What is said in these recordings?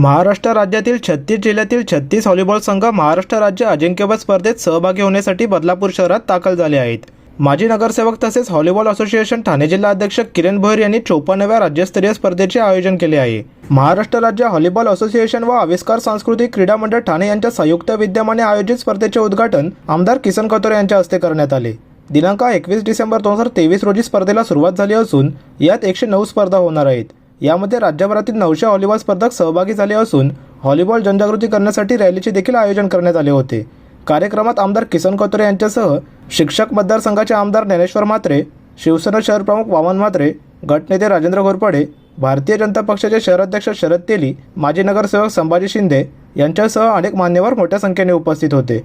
महाराष्ट्र राज्यातील छत्तीस जिल्ह्यातील छत्तीस व्हॉलीबॉल संघ महाराष्ट्र राज्य अजिंक्यपद स्पर्धेत सहभागी होण्यासाठी बदलापूर शहरात दाखल झाले आहेत. माजी नगरसेवक तसेच व्हॉलीबॉल असोसिएशन ठाणे जिल्हा अध्यक्ष किरण भोईर यांनी चोपन्नव्या राज्यस्तरीय स्पर्धेचे आयोजन केले आहे. महाराष्ट्र राज्य व्हॉलीबॉल असोसिएशन व आविष्कार सांस्कृतिक क्रीडा मंडळ ठाणे यांच्या संयुक्त विद्यमाने आयोजित स्पर्धेचे उद्घाटन आमदार किसन कतोरे यांच्या हस्ते करण्यात आले. दिनांक एकवीस डिसेंबर दोन हजार तेवीस रोजी स्पर्धेला सुरुवात झाली असून यात एकशे नऊ स्पर्धा होणार आहेत. यामध्ये राज्यभरातील नऊशे व्हॉलीबॉल स्पर्धक सहभागी झाले असून व्हॉलीबॉल जनजागृती करण्यासाठी रॅलीचे देखील आयोजन करण्यात आले होते. कार्यक्रमात आमदार किसन कोतरे यांच्यासह शिक्षक मतदारसंघाचे आमदार ज्ञानेश्वर म्हात्रे शिवसेना शहर प्रमुख वामन म्हात्रे गटनेते राजेंद्र घोरपडे भारतीय जनता पक्षाचे शहराध्यक्ष शरद तेली माजी नगरसेवक संभाजी शिंदे यांच्यासह अनेक मान्यवर मोठ्या संख्येने उपस्थित होते.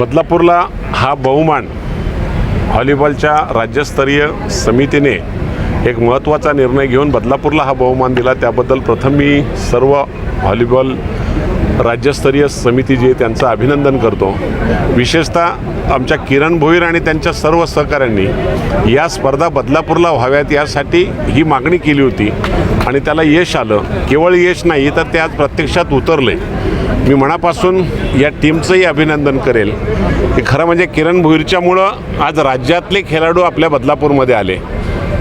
बदलापूरला हा बहुमान व्हॉलीबॉलच्या राज्यस्तरीय समितीने एक महत्त्वाचा निर्णय घेऊन बदलापूरला हा बहुमान दिला. त्याबद्दल प्रथम मी सर्व व्हॉलीबॉल राज्यस्तरीय समिती जी आहे त्यांचं अभिनंदन करतो. विशेषतः आमच्या किरण भोईर आणि त्यांच्या सर्व सहकाऱ्यांनी या स्पर्धा बदलापूरला व्हाव्यात यासाठी ही मागणी केली होती आणि त्याला यश आलं. केवळ यश नाही तर ते आज प्रत्यक्षात उतरले. मी मनापासून या टीमचंही अभिनंदन करेल. की खरं म्हणजे किरण भोईरच्यामुळं आज राज्यातले खेळाडू आपल्या बदलापूरमध्ये आले.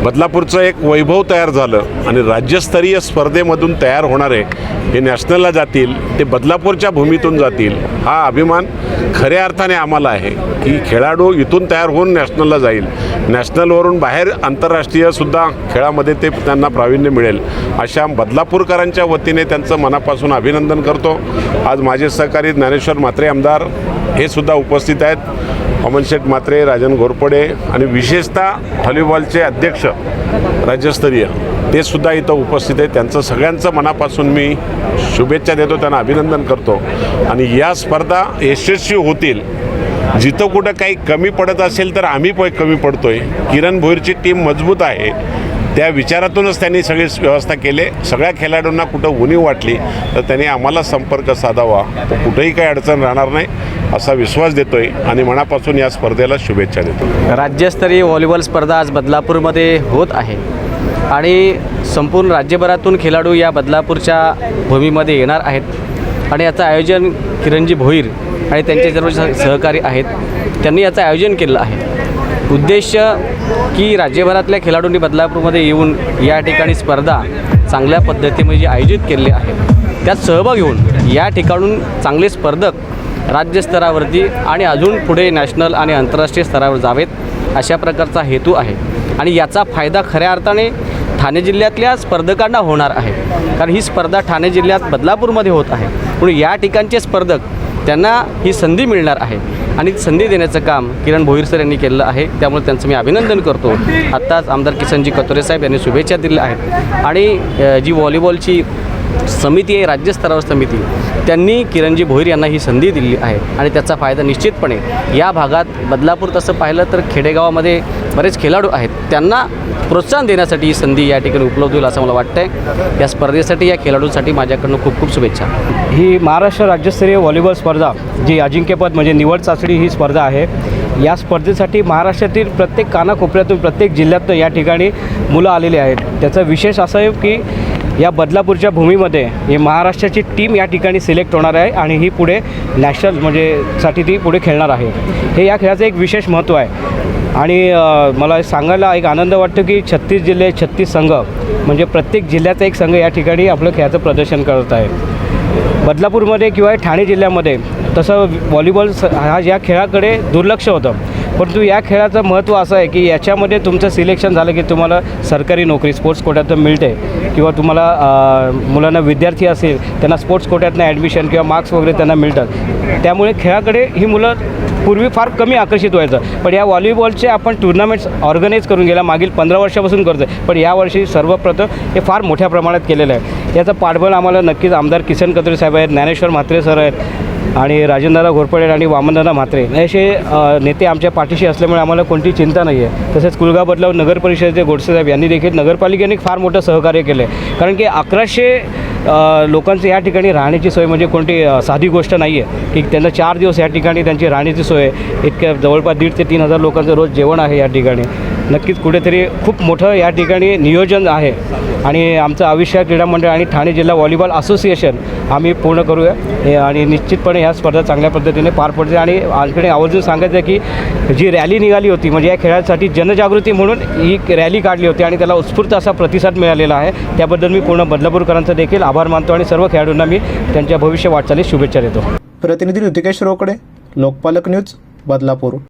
बदलापूरचं एक वैभव तयार झालं आणि राज्यस्तरीय स्पर्धेमधून तयार होणारे हे नॅशनलला जातील ते बदलापूरच्या भूमीतून जातील हा अभिमान खऱ्या अर्थाने आम्हाला आहे की खेळाडू इथून तयार होऊन नॅशनलला जाईल. नॅशनलवरून बाहेर आंतरराष्ट्रीयसुद्धा खेळामध्ये ते त्यांना प्रावीण्य मिळेल अशा बदलापूरकरांच्या वतीने त्यांचं मनापासून अभिनंदन करतो. आज माझे सहकारी ज्ञानेश्वर म्हात्रे आमदार हे सुद्धा उपस्थित आहेत. अमनशेठ मात्रे राजन घोरपडे आणि विशेषतः हॉलीबॉलचे अध्यक्ष राज्यस्तरीय ते सुद्धा इथं उपस्थित आहेत. त्यांचं सगळ्यांचं मनापासून मी शुभेच्छा देतो त्यांना अभिनंदन करतो. आणि या स्पर्धा यशस्वी होतील. जिथं कुठं काही कमी पडत असेल तर आम्ही पण कमी पडतोय. किरण भोईरची टीम मजबूत आहे. त्या विचारातूनच त्यांनी सगळी व्यवस्था केले. सगळ्या खेळाडूंना कुठं उणीव वाटली तर त्यांनी आम्हाला संपर्क साधावा. तर कुठेही काही अडचण राहणार नाही असा विश्वास देतोय आणि मनापासून या स्पर्धेला शुभेच्छा देतो. राज्यस्तरीय व्हॉलीबॉल स्पर्धा आज बदलापूरमध्ये होत आहे. आणि संपूर्ण राज्यभरातून खेळाडू या बदलापूरच्या भूमीमध्ये येणार आहेत. आणि याचं आयोजन किरणजी भोईर आणि त्यांचे सर्व सह- सहकारी आहेत. त्यांनी याचं आयोजन केलं आहे. उद्देश की राज्यभरातल्या खेळाडूंनी बदलापूरमध्ये येऊन या ठिकाणी स्पर्धा चांगल्या पद्धतीमध्ये आयोजित केलेली आहे त्यात सहभाग घेऊन या ठिकाणून चांगले स्पर्धक राज्यस्तरावरती आणि अजून पुढे नॅशनल आणि आंतरराष्ट्रीय स्तरावर जावेत अशा प्रकारचा हेतू आहे. आणि याचा फायदा खऱ्या अर्थाने ठाणे जिल्ह्यातल्या स्पर्धकांना होणार आहे. कारण ही स्पर्धा ठाणे जिल्ह्यात बदलापूरमध्ये होत आहे. म्हणून या ठिकाणचे स्पर्धक त्यांना ही संधी मिळणार आहे. आणि संधी देण्याचं काम किरण भोईर सर यांनी केलेलं आहे. त्यामुळे त्यांचं मी अभिनंदन करतो. आत्ताच आमदार किसनजी कतोरे साहेब यांनी शुभेच्छा दिल्या आहेत. आणि जी व्हॉलीबॉलची समिती आहे राज्यस्तरावर समिती. त्यांनी किरणजी भोईर यांना ही संधी दिली आहे आणि त्याचा फायदा निश्चितपणे या भागात बदलापूर तसं पाहिलं तर खेडेगावामध्ये बरेच खेळाडू आहेत. त्यांना प्रोत्साहन देण्यासाठी ही संधी या ठिकाणी उपलब्ध होईल असं मला वाटतं या स्पर्धेसाठी या खेळाडूंसाठी माझ्याकडनं खूप खूप शुभेच्छा. ही महाराष्ट्र राज्यस्तरीय व्हॉलीबॉल स्पर्धा जी अजिंक्यपद म्हणजे निवड चाचणी ही स्पर्धा आहे या स्पर्धेसाठी महाराष्ट्रातील प्रत्येक कानाकोपऱ्यातून प्रत्येक जिल्ह्यातनं या ठिकाणी मुलं आलेली आहेत. त्याचा विशेष असं आहे की या बदलापूरच्या भूमीमध्ये ही महाराष्ट्राची टीम या ठिकाणी सिलेक्ट होणार आहे आणि ही पुढे नॅशनल म्हणजे साठी ती पुढे खेळणार आहे. हे या खेळाचं एक विशेष महत्त्व आहे. आणि मला सांगायला एक आनंद वाटतो की छत्तीस जिल्हे छत्तीस संघ म्हणजे प्रत्येक जिल्ह्याचा एक संघ या ठिकाणी आपलं खेळाचं प्रदर्शन करत आहे. बदलापूरमध्ये किंवा ठाणे जिल्ह्यामध्ये तसं व्हॉलीबॉल स हा या खेळाकडे दुर्लक्ष होतं. परंतु या खेळाचं महत्त्व असं आहे की याच्यामध्ये तुमचं सिलेक्शन झालं की तुम्हाला सरकारी नोकरी स्पोर्ट्स कोट्यातून मिळते. किंवा तुम्हाला मुलांना विद्यार्थी असेल त्यांना स्पोर्ट्स कोट्यातनं ॲडमिशन किंवा मार्क्स वगैरे त्यांना मिळतात. त्यामुळे खेळाकडे ही मुलं पूर्वी फार कमी आकर्षित व्हायचं. पण या व्हॉलीबॉलचे आपण टुर्नामेंट्स ऑर्गनाईज करून गेला मागील पंधरा वर्षापासून करतो आहे पण यावर्षी सर्वप्रथम हे फार मोठ्या प्रमाणात केलेलं आहे. याचं पाठबळ आम्हाला नक्कीच आमदार किसन कत्रे साहेब आहेत ज्ञानेश्वर म्हात्रे सर आहेत आणि राजेंद्रदा घोरपडे आणि वामनदादा म्हात्रे असे नेते आमच्या पाठीशी असल्यामुळे आम्हाला कोणती चिंता नाही आहे तसेच कुलगाव बदलाव नगर परिषदेचे यांनी देखील नगरपालिकेने फार मोठं सहकार्य केलं आहे कारण की अकराशे अ, लोकांचं या ठिकाणी राहण्याची सोय म्हणजे कोणती साधी गोष्ट नाही आहे की त्यांना चार दिवस या ठिकाणी त्यांची राहण्याची सोय आहे इतक्या जवळपास दीड ते तीन हजार लोकांचं रोज जेवण आहे या ठिकाणी. नक्कीच कुठेतरी खूप मोठं या ठिकाणी नियोजन आहे. आणि आमचं आविष्कार क्रीडा मंडळ आणि ठाणे जिल्हा व्हॉलीबॉल असोसिएशन आम्ही पूर्ण करूया. आणि निश्चितपणे ह्या स्पर्धा चांगल्या पद्धतीने पार पडते आणि आणखी आवर्जून सांगायचं आहे की जी रॅली निघाली होती म्हणजे या खेळासाठी जनजागृती म्हणून ही रॅली काढली होती आणि त्याला उत्स्फूर्त असा प्रतिसाद मिळालेला आहे. त्याबद्दल मी पूर्ण बदलापूरकरांचा देखील आभार मानतो आणि सर्व खेळाडूंना मी त्यांच्या भविष्य वाटचालीस शुभेच्छा देतो. प्रतिनिधी ऋतिकेश रोकडे लोकपालक न्यूज बदलापूर.